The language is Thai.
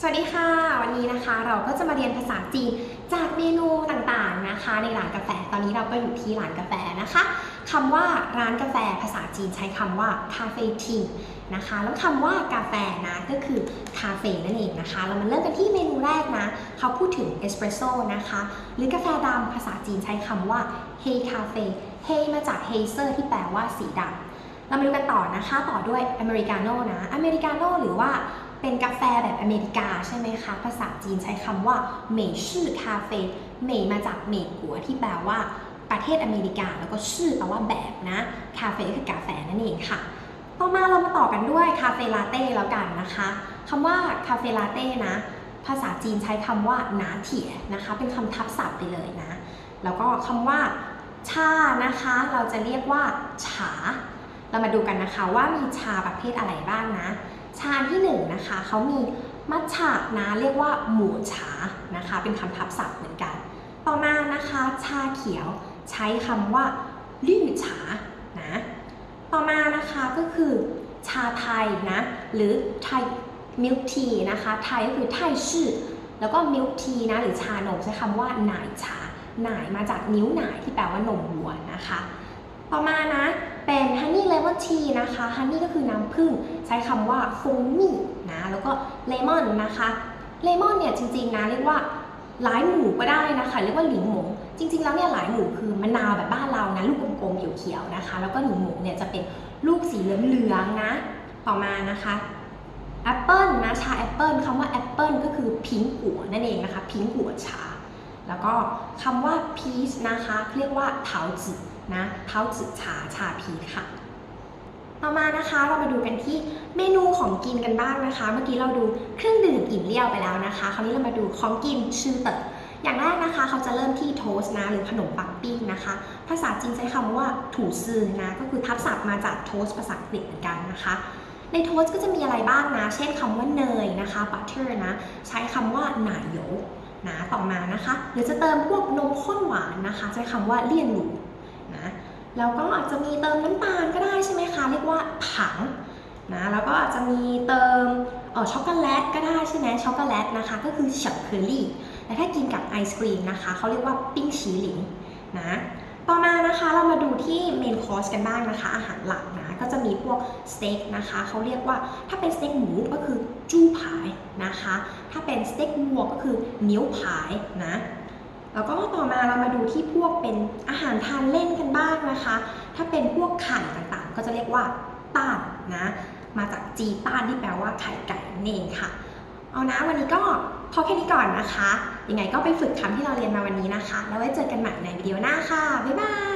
สวัสดีค่ะ วันนี้นะคะเราก็จะมาเรียนภาษาจีนจากเมนูต่างๆนะคะ ในร้านกาแฟตอนนี้เราก็อยู่ที่ร้านกาแฟนะคะคำว่าร้านกาแฟภาษาจีนใช้คำว่าคาเฟ่ทีนะคะแล้วคำว่ากาแฟนะก็คือคาเฟ่นั่นเองนะคะ เรามาเริ่มกันที่เมนูแรกนะเขาพูดถึงเอสเปรสโซ่นะคะหรือกาแฟดำภาษาจีนใช้คำว่าเฮคาเฟ่เฮมาจากเฮเซอร์ที่แปลว่าสีดำเรามาดูกันต่อนะคะ ต่อด้วยอเมริกาโน่นะอเมริกาโน่หรือว่า เป็นกาแฟแบบอเมริกาใช่ไหมคะ ภาษาจีนใช้คำว่าเหมยชื่อคาเฟ่เหมยมาจากเหมยกัวที่แปลว่าประเทศอเมริกา แล้วก็ชื่อแปลว่าแบบนะ คาเฟ่ก็คือกาแฟนั่นเองค่ะ ต่อมาเรามาต่อกันด้วยคาเฟ่ลาเต้แล้วกันนะคะคำว่าคาเฟ่ลาเต้นะ ภาษาจีนใช้คำว่านาเถียนะคะ เป็นคำทับศัพท์ไปเลยนะ แล้วก็คำว่าชานะคะ เราจะเรียกว่า ฉา เรามาดูกันนะคะว่ามีชาประเภทอะไรบ้างนะ ชาที่หนึ่งนะคะเขามีมัทฉะนะเรียกว่าหมูฉานะคะ เป็นคำทับศัพท์เหมือนกัน ต่อมานะคะชาเขียวใช้คำว่าลี่ฉานะต่อมานะคะก็คือชาไทยนะหรือไทยมิลทีนะคะไทยก็คือไทยชื่อ แล้วก็มิลทีนะหรือชานมใช้คำว่าหน่ายชาหน่ายมาจากนิ้วหน่ายที่แปลว่านมวัวนะคะ ต่อมานะเป็นฮันนี่เลมอนทีนะคะฮันนี่ก็คือน้ำผึ้งใช้คำว่าฟงมี่นะแล้วก็เลมอนนะคะเลมอนเนี่ยจริงๆนะเรียกว่าหลายหมูก็ได้นะคะเรียกว่าหลิงหมงจริง ๆ แล้วเนี่ยหลายหมูคือมะนาวแบบบ้านเรานะลูกกลมๆเขียวๆนะคะ แล้วก็หลิงหมงเนี่ยจะเป็นลูกสีเหลืองๆนะ ต่อมานะคะแอปเปิลนะชาแอปเปิลคำว่าแอปเปิลก็คือพิงกัวนั่นเองนะคะพิงกัวชา แล้วก็คำว่า peach นะคะเรียกว่าเถาจือนะเถาจือชาชาพีค่ะ ต่อมานะคะเรามาดูกันที่เมนูของกินกันบ้างนะคะ เมื่อกี้เราดูเครื่องดื่มอิ่มเลี้ยวไปแล้วนะคะ คราวนี้เรามาดูของกินชื่อเตออย่างแรกนะคะเขาจะเริ่มที่โทสต์นะหรือขนมปังปิ้งนะคะ ภาษาจีนใช้คำว่าถูซือนะก็คือทับศัพท์มาจากโทสต์ภาษาอังกฤษเหมือนกันนะคะ ในโทสต์ก็จะมีอะไรบ้างนะ เช่นคำว่าเนยนะคะ butter นะ ใช้คำว่าหน่ายโย นะต่อมานะคะหรือจะเติมพวกนมข้นหวานนะคะ ใช้คำว่าเลี่ยนหลูนะแล้วก็อาจจะมีเติมน้ำตาลก็ได้ใช่ไหมคะ เรียกว่าผังนะแล้วก็อาจจะมีเติมออช็อกโกแลตก็ได้ใช่ไหมช็อกโกแลตนะคะ ก็คือเฉิงเคอรี่แต่ถ้ากินกับไอศครีมนะคะเขาเรียกว่าปิ้งชีหลิงนะต่อมานะคะเรามาดูที่เมนคอร์สกันบ้างนะคะ อาหารหลักนะ มีพวกสเต็กนะคะเขาเรียกว่าถ้าเป็นสเต็กหมูก็คือจู้ผายนะคะ ถ้าเป็นสเต็กวัวก็คือเนิ้วผายนะแล้วก็ต่อมาเรามาดูที่พวกเป็นอาหารทานเล่นกันบ้างนะคะ ถ้าเป็นพวกไข่ต่างๆ ก็จะเรียกว่าต้านนะ มาจากจีต้านที่แปลว่าไข่ไก่นั่นเองค่ะ เอานะวันนี้ก็พอแค่นี้ก่อนนะคะ ยังไงก็ไปฝึกคำที่เราเรียนมาวันนี้นะคะ แล้วไว้เจอกันใหม่ในวิดีโอหน้าค่ะ บ๊ายบาย